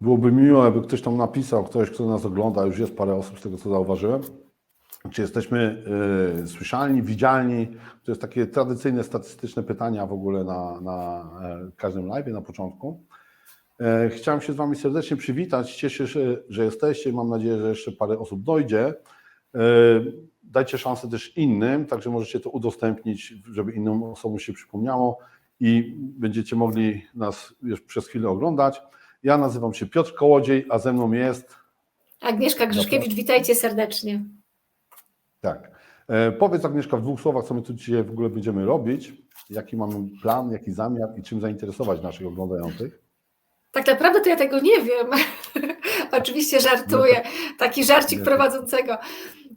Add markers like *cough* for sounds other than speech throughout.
Byłoby miło, jakby ktoś tam napisał, ktoś, kto nas ogląda, już jest parę osób z tego, co zauważyłem. Czy jesteśmy y, słyszalni, widzialni? To jest takie tradycyjne, statystyczne pytania w ogóle na, na e, każdym live na początku. E, Chciałem się z Wami serdecznie przywitać. Cieszę się, że jesteście. Mam nadzieję, że jeszcze parę osób dojdzie. Dajcie szansę też innym, także możecie to udostępnić, żeby innym osobom się przypomniało i będziecie mogli nas już przez chwilę oglądać. Ja nazywam się Piotr Kołodziej, a ze mną jest. Agnieszka Grzyszkiewicz, witajcie serdecznie. Tak. E, Powiedz Agnieszka w dwóch słowach, co my tu dzisiaj w ogóle będziemy robić, jaki mamy plan, jaki zamiar i czym zainteresować naszych oglądających. Tak naprawdę to ja tego nie wiem. *laughs* Oczywiście żartuję. Taki żarcik prowadzącego.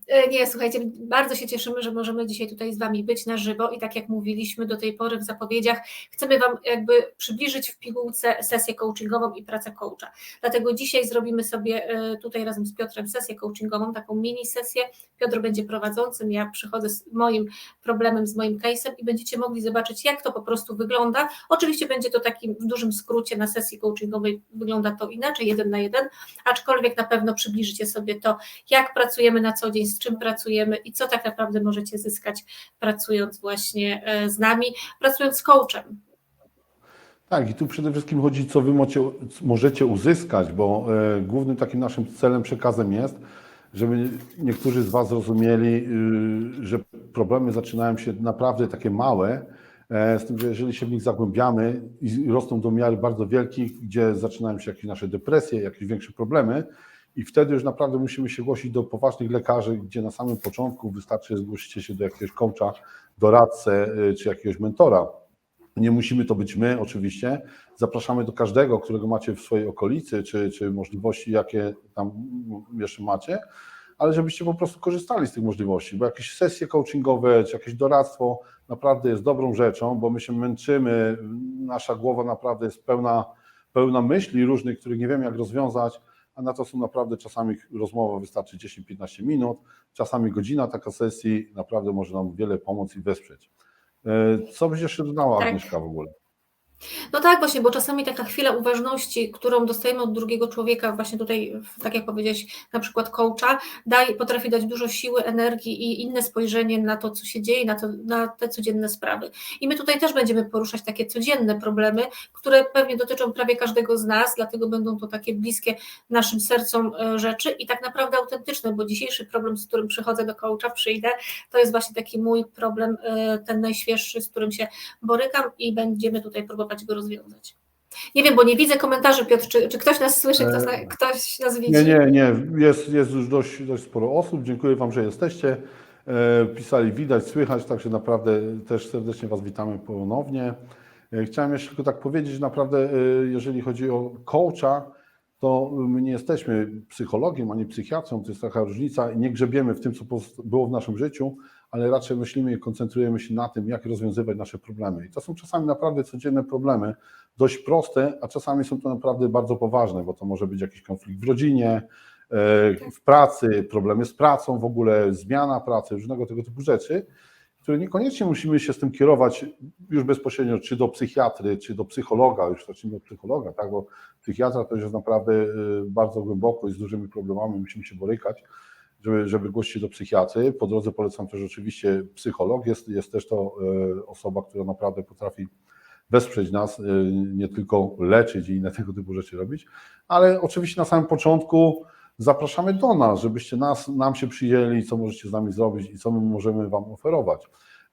E, Nie, słuchajcie, bardzo się cieszymy, że możemy dzisiaj tutaj z Wami być na żywo i tak jak mówiliśmy do tej pory w zapowiedziach, chcemy Wam jakby przybliżyć w pigułce sesję coachingową i pracę coacha. Dlatego dzisiaj zrobimy sobie e, tutaj razem z Piotrem sesję coachingową, taką mini sesję. Piotr będzie prowadzącym, ja przychodzę z moim problemem, z moim case'em i będziecie mogli zobaczyć, jak to po prostu wygląda. Oczywiście będzie to takim w dużym skrócie na sesji coachingowej wygląda to inaczej, jeden na jeden, aczkolwiek na pewno przybliżycie sobie to, jak pracujemy na co dzień, z czym pracujemy i co tak naprawdę możecie zyskać pracując właśnie e, z nami, pracując z coachem. Tak, i tu przede wszystkim chodzi, co wy możecie uzyskać, bo e, głównym takim naszym celem, przekazem jest, żeby niektórzy z Was zrozumieli, y, że problemy zaczynają się naprawdę takie małe, e, z tym, że jeżeli się w nich zagłębiamy i rosną do miar bardzo wielkich, gdzie zaczynają się jakieś nasze depresje, jakieś większe problemy, i wtedy już naprawdę musimy się głosić do poważnych lekarzy, gdzie na samym początku wystarczy zgłosić się do jakiegoś coacha, doradcę y, czy jakiegoś mentora. Nie musimy to być my, oczywiście. Zapraszamy do każdego, którego macie w swojej okolicy, czy, czy możliwości, jakie tam jeszcze macie, ale żebyście po prostu korzystali z tych możliwości, bo jakieś sesje coachingowe, czy jakieś doradztwo naprawdę jest dobrą rzeczą, bo my się męczymy, nasza głowa naprawdę jest pełna, pełna myśli różnych, których nie wiemy jak rozwiązać, a na to są naprawdę czasami rozmowa wystarczy 10-15 minut, czasami godzina taka sesji naprawdę może nam wiele pomóc i wesprzeć. E, Co byś jeszcze dodała, Tak. Agnieszka, w ogóle? No tak właśnie, bo czasami taka chwila uważności, którą dostajemy od drugiego człowieka, właśnie tutaj, tak jak powiedziałeś, na przykład coacha, daje, potrafi dać dużo siły, energii i inne spojrzenie na to, co się dzieje, na, to, na te codzienne sprawy. I my tutaj też będziemy poruszać takie codzienne problemy, które pewnie dotyczą prawie każdego z nas, dlatego będą to takie bliskie naszym sercom e, rzeczy i tak naprawdę autentyczne, bo dzisiejszy problem, z którym przychodzę do coacha, przyjdę, to jest właśnie taki mój problem, e, ten najświeższy, z którym się borykam i będziemy tutaj próbować go rozwiązać. Nie wiem, bo nie widzę komentarzy, Piotr, czy, czy ktoś nas słyszy, ktoś, na, ktoś nas widzi? Nie, nie, nie. Jest, jest już dość, dość sporo osób. Dziękuję Wam, że jesteście. E, Pisali widać, słychać, także naprawdę też serdecznie Was witamy ponownie. E, Chciałem jeszcze tylko tak powiedzieć, naprawdę, e, jeżeli chodzi o coacha, to my nie jesteśmy psychologiem ani psychiatrą, to jest taka różnica i nie grzebiemy w tym, co było w naszym życiu, ale raczej myślimy i koncentrujemy się na tym, jak rozwiązywać nasze problemy. I to są czasami naprawdę codzienne problemy, dość proste, a czasami są to naprawdę bardzo poważne, bo to może być jakiś konflikt w rodzinie, e, w pracy, problemy z pracą w ogóle, zmiana pracy, różnego tego typu rzeczy, które niekoniecznie musimy się z tym kierować już bezpośrednio, czy do psychiatry, czy do psychologa, już zacznijmy od psychologa, tak, bo psychiatra to już jest naprawdę e, bardzo głęboko i z dużymi problemami musimy się borykać, żeby, żeby głosić się do psychiatry. Po drodze polecam też oczywiście psycholog, jest, jest też to e, osoba, która naprawdę potrafi wesprzeć nas, y, nie tylko leczyć i inne tego typu rzeczy robić, ale oczywiście na samym początku zapraszamy do nas, żebyście nas, nam się przyjęli, co możecie z nami zrobić i co my możemy Wam oferować.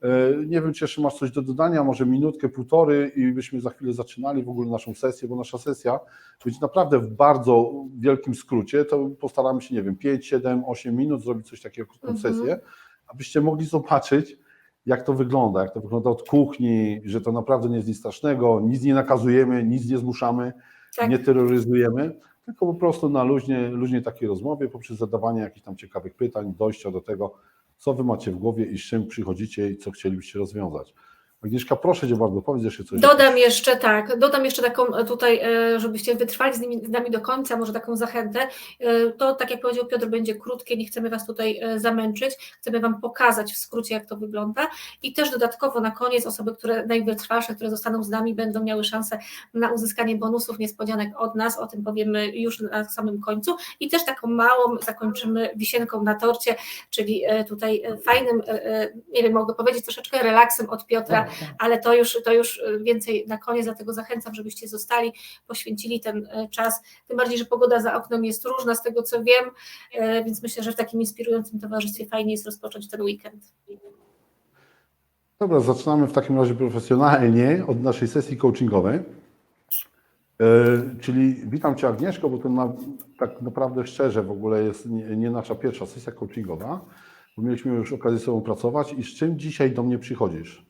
Y, Nie wiem, czy jeszcze masz coś do dodania, może minutkę, półtory i byśmy za chwilę zaczynali w ogóle naszą sesję, bo nasza sesja będzie naprawdę w bardzo wielkim skrócie, to postaramy się, nie wiem, 5, 7, 8 minut zrobić coś takiego, krótką Mhm. sesję, abyście mogli zobaczyć, jak to wygląda, jak to wygląda od kuchni, że to naprawdę nie jest nic strasznego, nic nie nakazujemy, nic nie zmuszamy, Tak. nie terroryzujemy, tylko po prostu na luźnie, luźnie takiej rozmowie, poprzez zadawanie jakichś tam ciekawych pytań, dojścia do tego, co wy macie w głowie i z czym przychodzicie i co chcielibyście rozwiązać. Agnieszka, proszę Cię bardzo, powiedz jeszcze coś. Dodam jeszcze tak, dodam jeszcze taką e, tutaj, e, żebyście wytrwali z, z nami do końca, może taką zachętę. E, To, tak jak powiedział Piotr, będzie krótkie, nie chcemy Was tutaj zamęczyć, chcemy Wam pokazać w skrócie, jak to wygląda. I też dodatkowo na koniec osoby, które najwytrwalsze, które zostaną z nami, będą miały szansę na uzyskanie bonusów, niespodzianek od nas, o tym powiemy już na samym końcu. I też taką małą zakończymy wisienką na torcie, czyli tutaj fajnym, nie wiem, mogę powiedzieć troszeczkę relaksem od Piotra, ale to już, to już więcej na koniec, dlatego zachęcam, żebyście zostali, poświęcili ten e, czas, tym bardziej, że pogoda za oknem jest różna z tego, co wiem, e, więc myślę, że w takim inspirującym towarzystwie fajnie jest rozpocząć ten weekend. Dobra, zaczynamy w takim razie profesjonalnie od naszej sesji coachingowej. E, Czyli witam Cię Agnieszko, bo to na, tak naprawdę szczerze w ogóle jest nie, nie nasza pierwsza sesja coachingowa, bo mieliśmy już okazję z sobą pracować i z czym dzisiaj do mnie przychodzisz?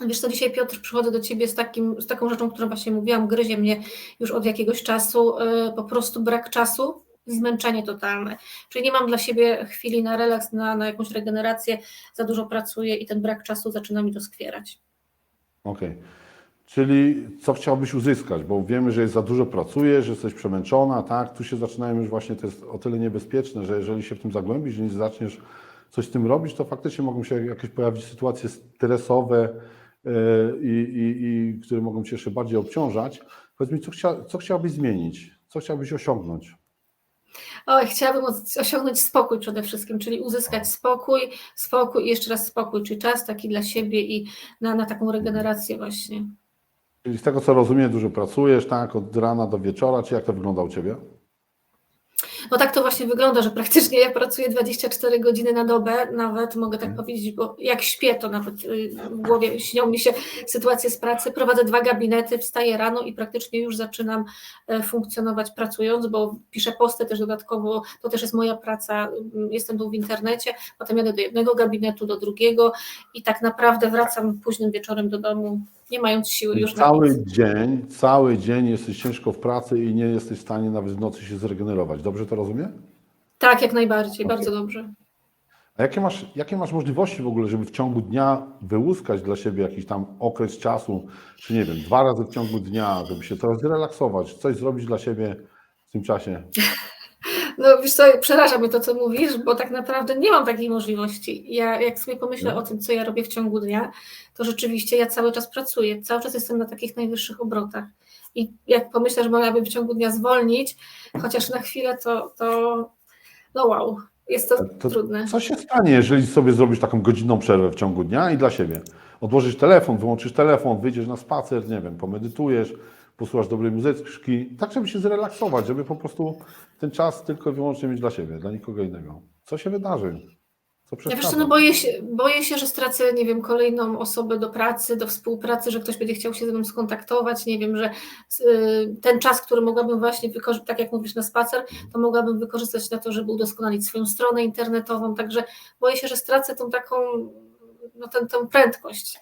Wiesz co, dzisiaj Piotr, przychodzę do Ciebie z, takim, z taką rzeczą, którą właśnie mówiłam, gryzie mnie już od jakiegoś czasu, e, po prostu brak czasu, zmęczenie totalne. Czyli nie mam dla siebie chwili na relaks, na, na jakąś regenerację, za dużo pracuję i ten brak czasu zaczyna mi doskwierać. Okej. Czyli co chciałbyś uzyskać? Bo wiemy, że jest za dużo pracujesz, że jesteś przemęczona, tak? Tu się zaczynają już właśnie, to jest o tyle niebezpieczne, że jeżeli się w tym zagłębisz, nie zaczniesz coś z tym robić, to faktycznie mogą się jakieś pojawić sytuacje stresowe, i, i, i, które mogą Cię jeszcze bardziej obciążać. Powiedz mi, co, chcia, co chciałbyś zmienić? Co chciałbyś osiągnąć? Oj, chciałabym os- osiągnąć spokój przede wszystkim, czyli uzyskać spokój, spokój i jeszcze raz spokój, czyli czas taki dla siebie i na, na taką regenerację właśnie. Czyli z tego, co rozumiem, dużo pracujesz, tak? Od rana do wieczora, czy jak to wygląda u Ciebie? No tak to właśnie wygląda, że praktycznie ja pracuję 24 godziny na dobę, nawet mogę tak powiedzieć, bo jak śpię, to nawet y, w głowie śnią mi się sytuacje z pracy. Prowadzę dwa gabinety, wstaję rano i praktycznie już zaczynam e, funkcjonować pracując, bo piszę posty też dodatkowo, to też jest moja praca, y, jestem tu w internecie, potem jadę do jednego gabinetu, do drugiego i tak naprawdę wracam późnym wieczorem do domu, nie mając siły już na cały nic. dzień, cały dzień jesteś ciężko w pracy i nie jesteś w stanie nawet w nocy się zregenerować. Dobrze to rozumiem? Tak, jak najbardziej, Okej. bardzo dobrze. A jakie masz, jakie masz możliwości w ogóle, żeby w ciągu dnia wyłuskać dla siebie jakiś tam okres czasu, czy nie wiem, dwa razy w ciągu dnia, żeby się trochę zrelaksować, coś zrobić dla siebie w tym czasie? *laughs* No wiesz co, przeraża mnie to, co mówisz, bo tak naprawdę nie mam takiej możliwości. Ja jak sobie pomyślę No. o tym, co ja robię w ciągu dnia, to rzeczywiście ja cały czas pracuję, cały czas jestem na takich najwyższych obrotach. I jak pomyślę, że mogłabym w ciągu dnia zwolnić, chociaż na chwilę, to, to no wow, jest to, To trudne. Co się stanie, jeżeli sobie zrobisz taką godzinną przerwę w ciągu dnia i dla siebie? Odłożysz telefon, wyłączysz telefon, wyjdziesz na spacer, nie wiem, pomedytujesz, posłuchasz dobrej muzyczki, tak żeby się zrelaksować, żeby po prostu ten czas tylko i wyłącznie mieć dla siebie, dla nikogo innego. Co się wydarzy? Co Ja wiesz co, no boję się, boję się, że stracę, nie wiem, kolejną osobę do pracy, do współpracy, że ktoś będzie chciał się ze mną skontaktować, nie wiem, że y, ten czas, który mogłabym właśnie wykorzystać, tak jak mówisz, na spacer, to mogłabym wykorzystać na to, żeby udoskonalić swoją stronę internetową, także boję się, że stracę tą taką, no tę, tę prędkość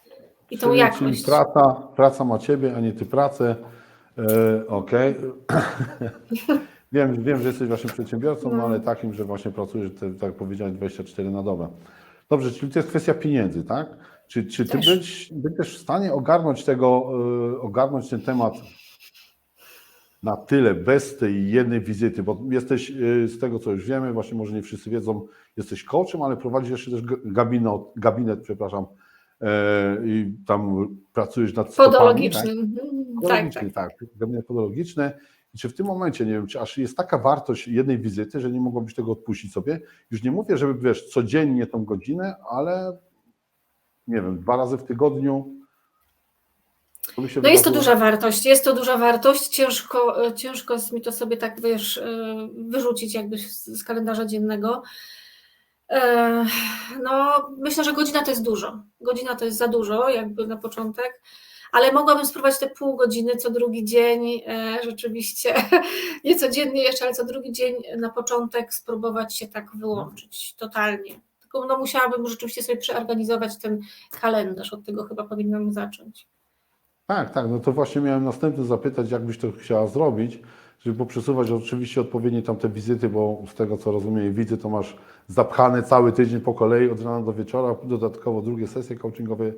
i tą Czyli- jakość. Czyli praca, praca ma ciebie, a nie ty pracę. E, Okej. *laughs* wiem, wiem, że jesteś właśnie przedsiębiorcą, no. No. ale takim, że właśnie pracujesz, te, tak jak powiedziałeś, 24 na dobę. Dobrze, czyli to jest kwestia pieniędzy, tak? Czy, czy ty byś, będziesz w stanie ogarnąć tego, e, ogarnąć ten temat na tyle bez tej jednej wizyty, bo jesteś e, z tego, co już wiemy, właśnie może nie wszyscy wiedzą, jesteś coachem, ale prowadzisz jeszcze też gabinet, gabinet przepraszam, i tam pracujesz nad stopami, tak? Podologicznym. Mhm. Tak, tak. tak, gabinet podologiczny. I czy w tym momencie, nie wiem, czy aż jest taka wartość jednej wizyty, że nie mogłabyś tego odpuścić sobie? Już nie mówię, żeby, wiesz, codziennie tą godzinę, ale nie wiem, dwa razy w tygodniu. No jest to wydarzyło. duża wartość, jest to duża wartość, ciężko, e, ciężko jest mi to sobie tak, wiesz, e, wyrzucić jakby z kalendarza dziennego. No, myślę, że godzina to jest dużo. Godzina to jest za dużo, jakby na początek, ale mogłabym spróbować te pół godziny co drugi dzień, e, rzeczywiście, *laughs* nie codziennie jeszcze, ale co drugi dzień na początek spróbować się tak wyłączyć totalnie. Tylko no, musiałabym rzeczywiście sobie przeorganizować ten kalendarz, od tego chyba powinnam zacząć. Tak, tak, no to właśnie miałem następny zapytać, jak byś to chciała zrobić, żeby poprzesuwać oczywiście odpowiednie tam te wizyty, bo z tego co rozumiem i widzę, to masz zapchane cały tydzień po kolei od rana do wieczora, dodatkowo drugie sesje coachingowe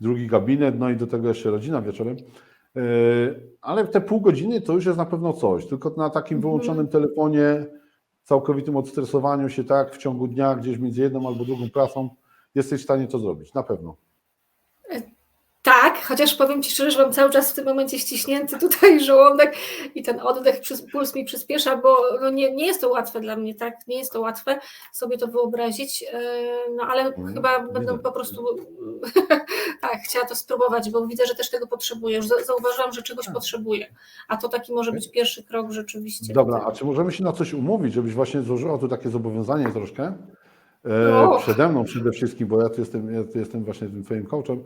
drugi gabinet, no i do tego jeszcze rodzina wieczorem. Ale te pół godziny to już jest na pewno coś, tylko na takim Mhm. wyłączonym telefonie, całkowitym odstresowaniu się, tak, w ciągu dnia, gdzieś między jedną albo drugą pracą, jesteś w stanie to zrobić, na pewno. Tak, chociaż powiem Ci szczerze, że mam cały czas w tym momencie ściśnięty tutaj *laughs* żołądek i ten oddech, puls mi przyspiesza, bo no nie, nie jest to łatwe dla mnie, tak? Nie jest to łatwe sobie to wyobrazić, yy, no ale Mhm, chyba widzę. będę po prostu *laughs* tak, chciała to spróbować, bo widzę, że też tego potrzebuję. Już za- zauważyłam, że czegoś Tak. potrzebuję, a to taki może być pierwszy krok rzeczywiście. Dobra, do a czy możemy się na coś umówić, żebyś właśnie złożyła tu takie zobowiązanie troszkę e, O. przede mną przede wszystkim, bo ja tu jestem, ja tu jestem właśnie tym twoim coachem,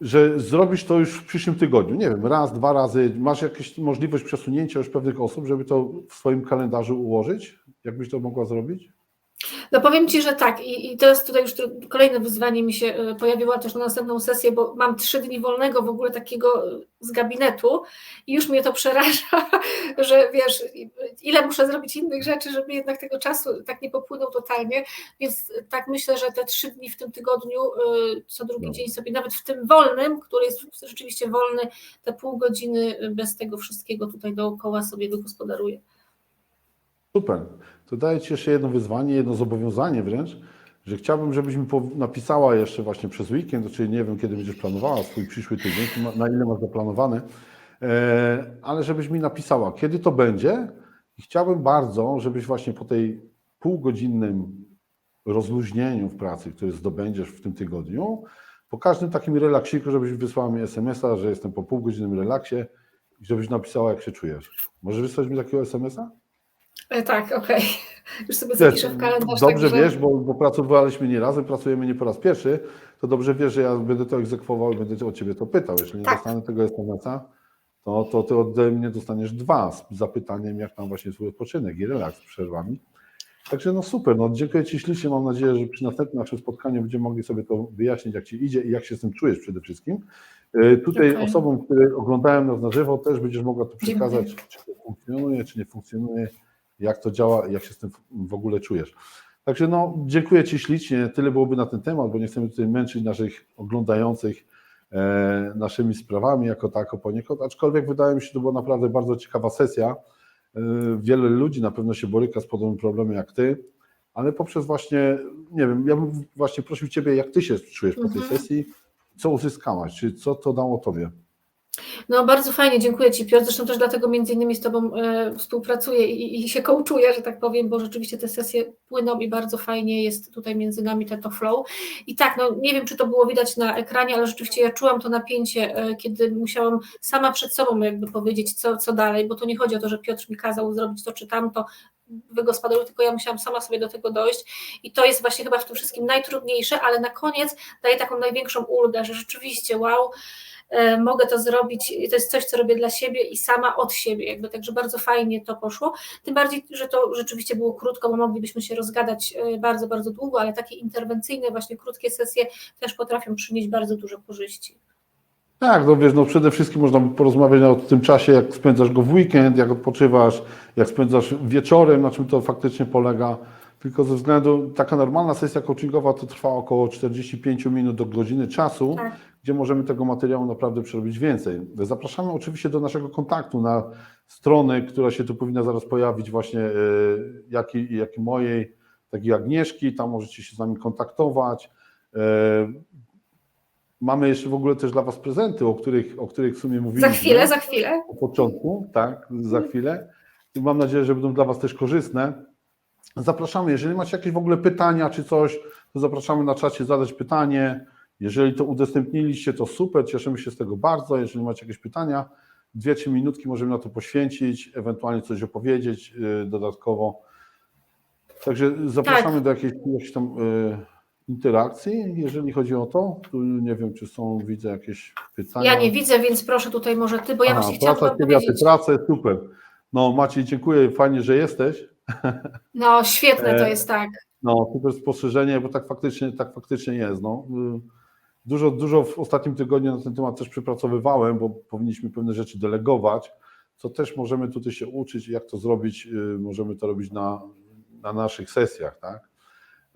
że zrobisz to już w przyszłym tygodniu, nie wiem, raz, dwa razy, masz jakąś możliwość przesunięcia już pewnych osób, żeby to w swoim kalendarzu ułożyć? Jakbyś to mogła zrobić? No powiem Ci, że tak i, i teraz tutaj już kolejne wyzwanie mi się e, pojawiło też na następną sesję, bo mam trzy dni wolnego w ogóle takiego e, z gabinetu i już mnie to przeraża, *laughs* że wiesz, ile muszę zrobić innych rzeczy, żeby jednak tego czasu tak nie popłynął totalnie, więc tak myślę, że te trzy dni w tym tygodniu, e, co drugi Dobra. dzień sobie, nawet w tym wolnym, który jest rzeczywiście wolny, te pół godziny bez tego wszystkiego tutaj dookoła sobie wygospodaruję. Super. To daję Ci jeszcze jedno wyzwanie, jedno zobowiązanie wręcz, że chciałbym, żebyś mi napisała jeszcze właśnie przez weekend, czyli nie wiem, kiedy będziesz planowała swój przyszły tydzień, na ile masz zaplanowane, e, ale żebyś mi napisała, kiedy to będzie i chciałbym bardzo, żebyś właśnie po tej półgodzinnym rozluźnieniu w pracy, które zdobędziesz w tym tygodniu, po każdym takim relaksiku, żebyś wysłała mi SMS-a, że jestem po półgodzinnym relaksie i żebyś napisała, jak się czujesz. Możesz wysłać mi takiego SMS-a? E, Tak, okej. *laughs* Już sobie zapiszę w kalendarz. Dobrze także- wiesz, bo, bo pracowaliśmy nie razem, pracujemy nie po raz pierwszy, to dobrze wiesz, że ja będę to egzekwował i będę od Ciebie to pytał. Jeśli nie Tak. dostanę tego SMS-a, to, to Ty ode mnie dostaniesz dwa z zapytaniem, jak tam właśnie swój odpoczynek i relaks z przerwami. Także no super, no dziękuję Ci ślicznie, mam nadzieję, że przy następnym naszym spotkaniu będziemy mogli sobie to wyjaśnić, jak Ci idzie i jak się z tym czujesz przede wszystkim. E, Tutaj Okej. osobom, które oglądają nas na żywo, też będziesz mogła to Dziękuję. przekazać, czy to funkcjonuje, czy nie funkcjonuje, jak to działa jak się z tym w ogóle czujesz. Także no, dziękuję Ci ślicznie. Tyle byłoby na ten temat, bo nie chcemy tutaj męczyć naszych oglądających e, naszymi sprawami jako tako poniekąd, aczkolwiek wydaje mi się, to była naprawdę bardzo ciekawa sesja. E, wiele ludzi na pewno się boryka z podobnym problemem jak Ty, ale poprzez właśnie, nie wiem, ja bym właśnie prosił Ciebie, jak Ty się czujesz po tej Mhm. sesji, co uzyskałaś, czy co to dało Tobie? No bardzo fajnie, dziękuję Ci Piotr, zresztą też dlatego między innymi z Tobą e, współpracuję i, i się coachuję, że tak powiem, bo rzeczywiście te sesje płyną i bardzo fajnie jest tutaj między nami ten to flow. I tak, no nie wiem, czy to było widać na ekranie, ale rzeczywiście ja czułam to napięcie, e, kiedy musiałam sama przed sobą jakby powiedzieć, co, co dalej, bo to nie chodzi o to, że Piotr mi kazał zrobić to czy tamto, wygospodaruj, tylko ja musiałam sama sobie do tego dojść i to jest właśnie chyba w tym wszystkim najtrudniejsze, ale na koniec daje taką największą ulgę, że rzeczywiście wow, mogę to zrobić, i to jest coś, co robię dla siebie i sama od siebie, jakby także bardzo fajnie to poszło, tym bardziej, że to rzeczywiście było krótko, bo moglibyśmy się rozgadać e, bardzo, bardzo długo, ale takie interwencyjne, właśnie krótkie sesje też potrafią przynieść bardzo dużo korzyści. Tak, no wiesz, no przede wszystkim można porozmawiać o tym czasie, jak spędzasz go w weekend, jak odpoczywasz, jak spędzasz wieczorem, na czym to faktycznie polega. Tylko ze względu, taka normalna sesja coachingowa to trwa około 45 minut do godziny czasu, Tak. gdzie możemy tego materiału naprawdę przerobić więcej. Zapraszamy oczywiście do naszego kontaktu na stronę, która się tu powinna zaraz pojawić, właśnie y, jak i, jak i mojej, tak i Agnieszki, tam możecie się z nami kontaktować. Y, Mamy jeszcze w ogóle też dla Was prezenty, o których, o których w sumie Za mówiliśmy chwilę, za chwilę. o początku, tak, za chwilę. I mam nadzieję, że będą dla Was też korzystne. Zapraszamy, jeżeli macie jakieś w ogóle pytania czy coś, to zapraszamy na czacie zadać pytanie. Jeżeli to udostępniliście, to super, cieszymy się z tego bardzo. Jeżeli macie jakieś pytania, dwie, trzy minutki możemy na to poświęcić, ewentualnie coś opowiedzieć yy, dodatkowo. Także zapraszamy Tak. do jakiejś, jakiejś tam yy, interakcji, jeżeli chodzi o to. Tu nie wiem, czy są, widzę jakieś pytania. Ja nie widzę, więc proszę tutaj może Ty, bo ja Aha, właśnie chciałam praca, powiedzieć. pracę, super. No Maciej, dziękuję, fajnie, że jesteś. No świetne to E, jest tak. No, super spostrzeżenie, bo tak faktycznie, tak faktycznie jest. No. Dużo, dużo w ostatnim tygodniu na ten temat też przypracowywałem, bo powinniśmy pewne rzeczy delegować, co też możemy tutaj się uczyć, jak to zrobić. y, Możemy to robić na, na naszych sesjach, tak?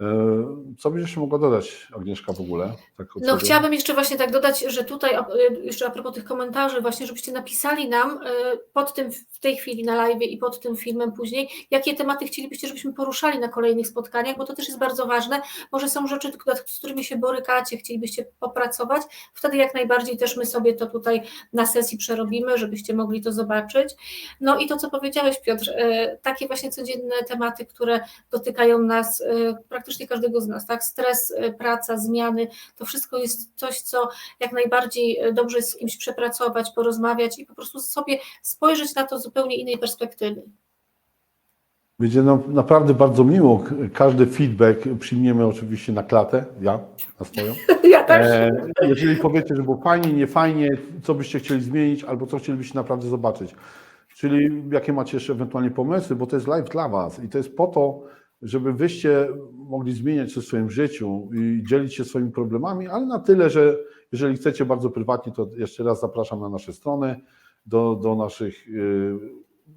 E, Co byś jeszcze mogła dodać, Agnieszka, w ogóle? Tak No chciałabym jeszcze właśnie tak dodać, że tutaj y, jeszcze a propos tych komentarzy właśnie, żebyście napisali nam y, pod tym w tej chwili na live i pod tym filmem później, jakie tematy chcielibyście, żebyśmy poruszali na kolejnych spotkaniach, bo to też jest bardzo ważne. Może są rzeczy, z którymi się borykacie, chcielibyście popracować, wtedy jak najbardziej też my sobie to tutaj na sesji przerobimy, żebyście mogli to zobaczyć. No i to, co powiedziałeś Piotr, takie właśnie codzienne tematy, które dotykają nas, y, praktycznie każdego z nas, tak? Stres, y, praca, zmiany, to wszystko jest coś, co jak najbardziej y, dobrze jest z kimś przepracować, porozmawiać i po prostu sobie spojrzeć na to z zupełnie innej perspektywy. Będzie nam naprawdę bardzo miło. Każdy feedback przyjmiemy oczywiście na klatę, ja na swoją. *laughs* Ja też. E, jeżeli powiecie, że było fajnie, nie fajnie, co byście chcieli zmienić, albo co chcielibyście naprawdę zobaczyć. Czyli jakie macie jeszcze ewentualnie pomysły, bo to jest live dla Was i to jest po to, żeby wyście mogli zmieniać coś w swoim życiu i dzielić się swoimi problemami, ale na tyle, że jeżeli chcecie bardzo prywatnie, to jeszcze raz zapraszam na nasze strony, do, do naszych y,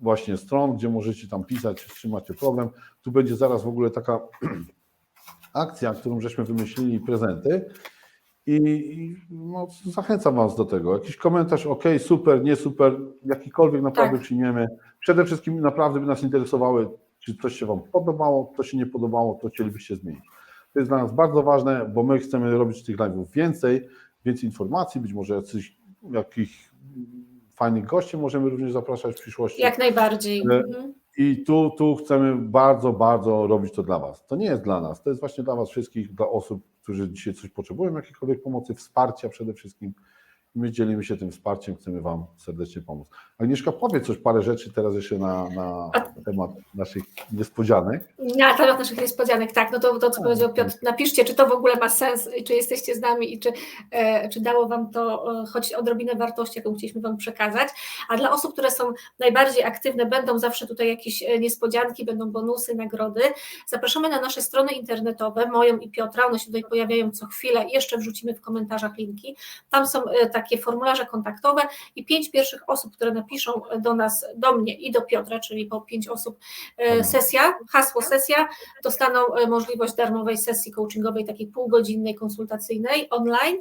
właśnie stron, gdzie możecie tam pisać, macie problem. Tu będzie zaraz w ogóle taka *clears throat* akcja, którą żeśmy wymyślili, prezenty. I, i no, zachęcam Was do tego. Jakiś komentarz, ok, super, nie super, jakikolwiek naprawdę Tak. przyjmiemy. Przede wszystkim naprawdę by nas interesowały, czy coś się Wam podobało, co się nie podobało, to chcielibyście zmienić. To jest dla nas bardzo ważne, bo my chcemy robić tych live'ów więcej, więcej informacji, być może jacyś, jakich fajnych gości możemy również zapraszać w przyszłości. Jak najbardziej. E, Mhm. I tu, tu chcemy bardzo, bardzo robić to dla Was. To nie jest dla nas, to jest właśnie dla Was wszystkich, dla osób, którzy dzisiaj coś potrzebują, jakiejkolwiek pomocy, wsparcia przede wszystkim. I my dzielimy się tym wsparciem, chcemy Wam serdecznie pomóc. Agnieszka, powiedz coś, parę rzeczy teraz jeszcze na, na temat naszych niespodzianek. Na temat naszych niespodzianek, tak, no to, to co powiedział Piotr, napiszcie, czy to w ogóle ma sens, i czy jesteście z nami i czy, e, czy dało Wam to e, choć odrobinę wartości, jaką chcieliśmy Wam przekazać. A dla osób, które są najbardziej aktywne, będą zawsze tutaj jakieś e, niespodzianki, będą bonusy, nagrody. Zapraszamy na nasze strony internetowe, moją i Piotra, one się tutaj pojawiają co chwilę, jeszcze wrzucimy w komentarzach linki. Tam są e, takie formularze kontaktowe i pięć pierwszych osób, które napiszą do nas, do mnie i do Piotra, czyli po pięć osób e, sesja, hasło sesja, dostaną e, możliwość darmowej sesji coachingowej, takiej półgodzinnej, konsultacyjnej, online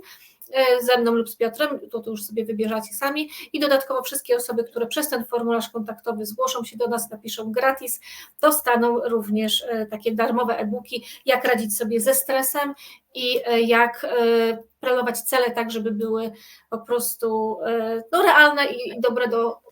ze mną lub z Piotrem, to, to już sobie wybierzecie sami. I dodatkowo wszystkie osoby, które przez ten formularz kontaktowy zgłoszą się do nas, napiszą gratis, dostaną również e, takie darmowe e-booki, jak radzić sobie ze stresem i e, jak e, planować cele tak, żeby były po prostu e, no, realne i dobre do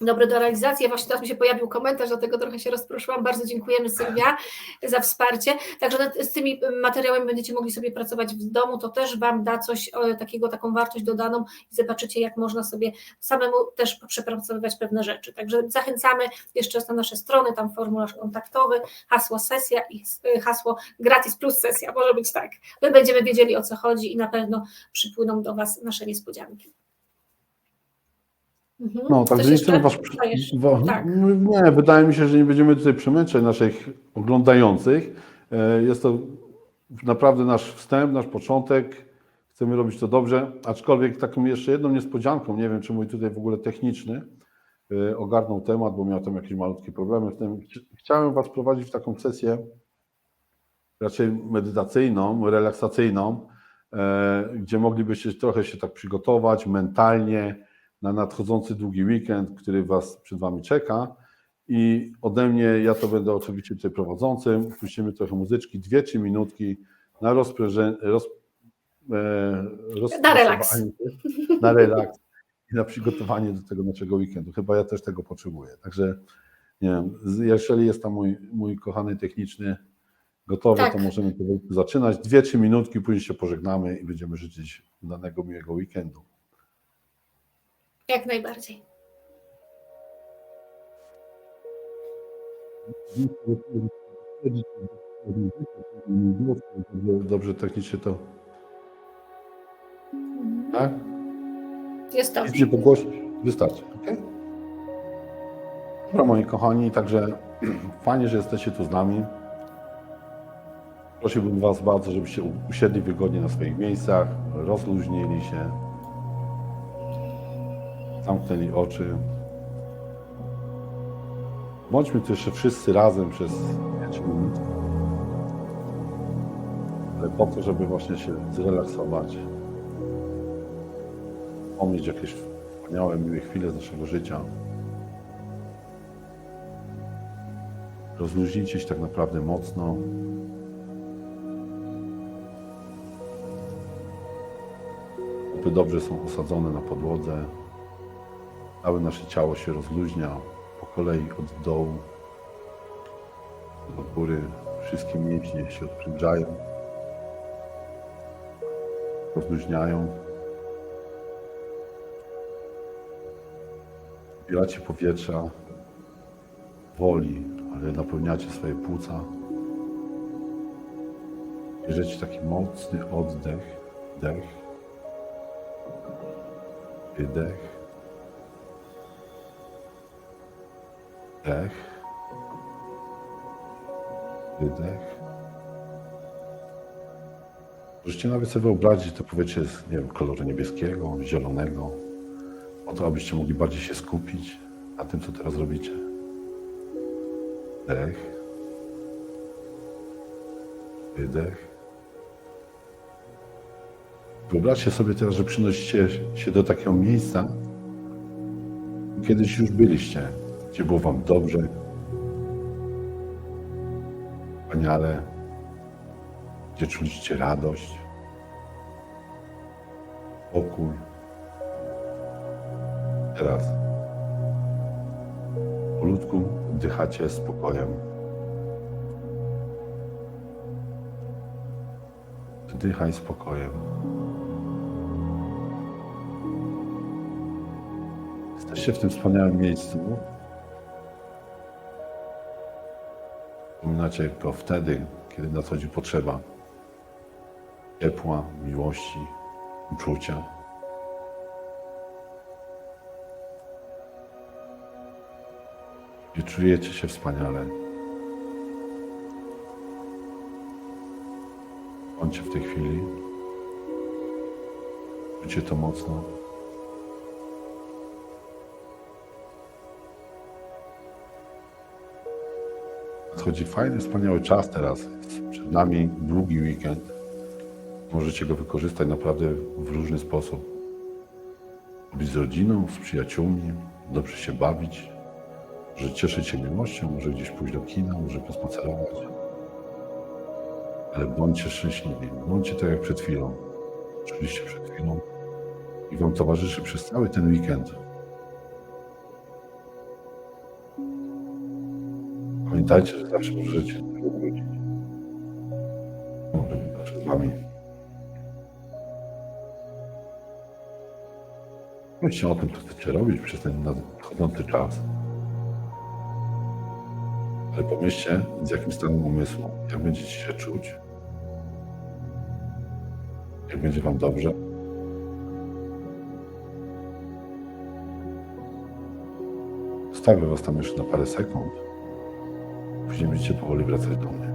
dobre do realizacji. Właśnie teraz mi się pojawił komentarz, dlatego trochę się rozproszyłam. Bardzo dziękujemy Sylwia za wsparcie. Także z tymi materiałami będziecie mogli sobie pracować w domu, to też Wam da coś o, takiego, taką wartość dodaną i zobaczycie, jak można sobie samemu też przepracowywać pewne rzeczy. Także zachęcamy jeszcze raz na nasze strony, tam formularz kontaktowy, hasło sesja i y, hasło gratis plus sesja, może być tak. My będziemy wiedzieli o co chodzi i na pewno przypłyną do Was nasze niespodzianki. Mhm. No, także nie chcemy Was. Tak. Nie, wydaje mi się, że nie będziemy tutaj przemęczać naszych oglądających. E, Jest to naprawdę nasz wstęp, nasz początek. Chcemy robić to dobrze, aczkolwiek taką jeszcze jedną niespodzianką, nie wiem, czy mój tutaj w ogóle techniczny e, ogarnął temat, bo miał tam jakieś malutkie problemy w tym. Ch- Chciałem Was prowadzić w taką sesję raczej medytacyjną, relaksacyjną, e, gdzie moglibyście trochę się tak przygotować mentalnie na nadchodzący długi weekend, który Was przed Wami czeka. I ode mnie, ja to będę oczywiście tutaj prowadzącym, puścimy trochę muzyczki, dwie, trzy minutki na rozprężenie, roz, e, Na relaks. Na relaks i na przygotowanie do tego naszego weekendu. Chyba ja też tego potrzebuję. Także nie wiem, jeżeli jest tam mój, mój kochany techniczny gotowy, Tak. to możemy zaczynać. Dwie, trzy minutki, później się pożegnamy i będziemy życzyć danego miłego weekendu. Jak najbardziej. Dobrze, technicznie to. Tak? Jest dobrze. Jeśli pogłosić, wystarczy. Okay? Dobra, moi kochani, także *clears throat* fajnie, że jesteście tu z nami. Prosiłbym Was bardzo, żebyście usiedli wygodnie na swoich miejscach, rozluźnili się, zamknęli oczy. Bądźmy tu jeszcze wszyscy razem przez 5 minut. ale po to, żeby właśnie się zrelaksować, pomnieć jakieś wspaniałe, miłe chwile z naszego życia. Rozluźnijcie się tak naprawdę mocno. Stopy dobrze są osadzone na podłodze. Całe nasze ciało się rozluźnia po kolei od dołu do góry. Wszystkie mięśnie się odprężają, rozluźniają. Zbieracie powietrza woli, ale napełniacie swoje płuca. Bierzecie taki mocny oddech, dech, wydech, dech, wydech. Możecie nawet sobie wyobrazić, to jest, nie wiem, koloru niebieskiego, zielonego, po to, abyście mogli bardziej się skupić na tym, co teraz robicie. Dech. Wydech. Wyobraźcie sobie teraz, że przynosicie się do takiego miejsca, kiedyś już byliście, gdzie było wam dobrze, wspaniale, gdzie czuliście radość, pokój. Teraz polutku oddychacie spokojem. Wdychaj spokojem. Jesteście w tym wspaniałym miejscu. Wspominacie go wtedy, kiedy nadchodzi potrzeba ciepła, miłości, uczucia. I czujecie się wspaniale. Bądźcie w tej chwili. Czujcie to mocno. Nadchodzi fajny, wspaniały czas teraz. Przed nami długi weekend. Możecie go wykorzystać naprawdę w różny sposób. Być z rodziną, z przyjaciółmi, dobrze się bawić, może cieszyć się miłością, może gdzieś pójść do kina, może pospacerować. Ale bądźcie szczęśliwi. Bądźcie tak jak przed chwilą. Czuliście przed chwilą i wam towarzyszy przez cały ten weekend. Pamiętajcie, że zawsze możecie wrócić. Może być zawsze z wami. Myślcie o tym, co chcecie robić przez ten nadchodzący czas. Ale pomyślcie, z jakim stanem umysłu, jak będziecie się czuć, jak będzie Wam dobrze. Zostawię Was tam jeszcze na parę sekund. Później będziecie powoli wracać do mnie.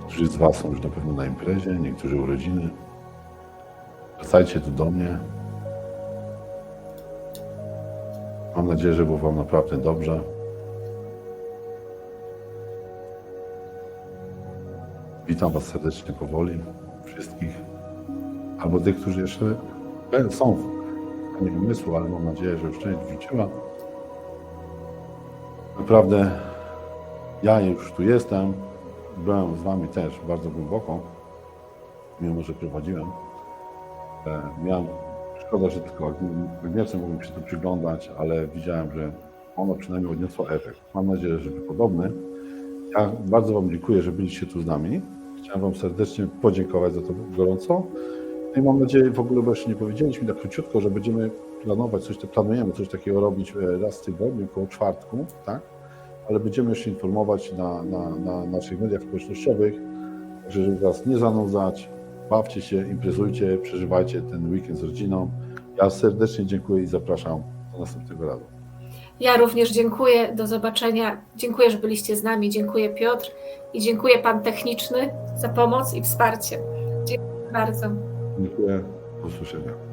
Niektórzy z Was są już na pewno na imprezie, niektórzy urodziny. Wracajcie tu do mnie. Mam nadzieję, że było Wam naprawdę dobrze. Witam Was serdecznie powoli, wszystkich. Albo tych, którzy jeszcze są w stanie umysłu, ale mam nadzieję, że już część. Naprawdę ja już tu jestem. Byłem z Wami też bardzo głęboko, mimo że prowadziłem. E, Miałem, szkoda, że tylko Agnieszce mogłem się tu przyglądać, ale widziałem, że ona przynajmniej odniosła efekt. Mam nadzieję, że podobny. Ja bardzo Wam dziękuję, że byliście tu z nami. Chciałem Wam serdecznie podziękować za to gorąco. No I mam nadzieję, w ogóle bo jeszcze nie powiedzieliśmy tak króciutko, że będziemy planować coś, planujemy coś takiego robić e, raz w tygodniu, koło czwartku, tak? Ale będziemy jeszcze informować na, na, na naszych mediach społecznościowych, także żeby Was nie zanudzać, bawcie się, imprezujcie, przeżywajcie ten weekend z rodziną. Ja serdecznie dziękuję i zapraszam do następnego razu. Ja również dziękuję. Do zobaczenia. Dziękuję, że byliście z nami. Dziękuję Piotr i dziękuję Pan Techniczny za pomoc i wsparcie. Dziękuję. bardzo. Dziękuję. Do usłyszenia.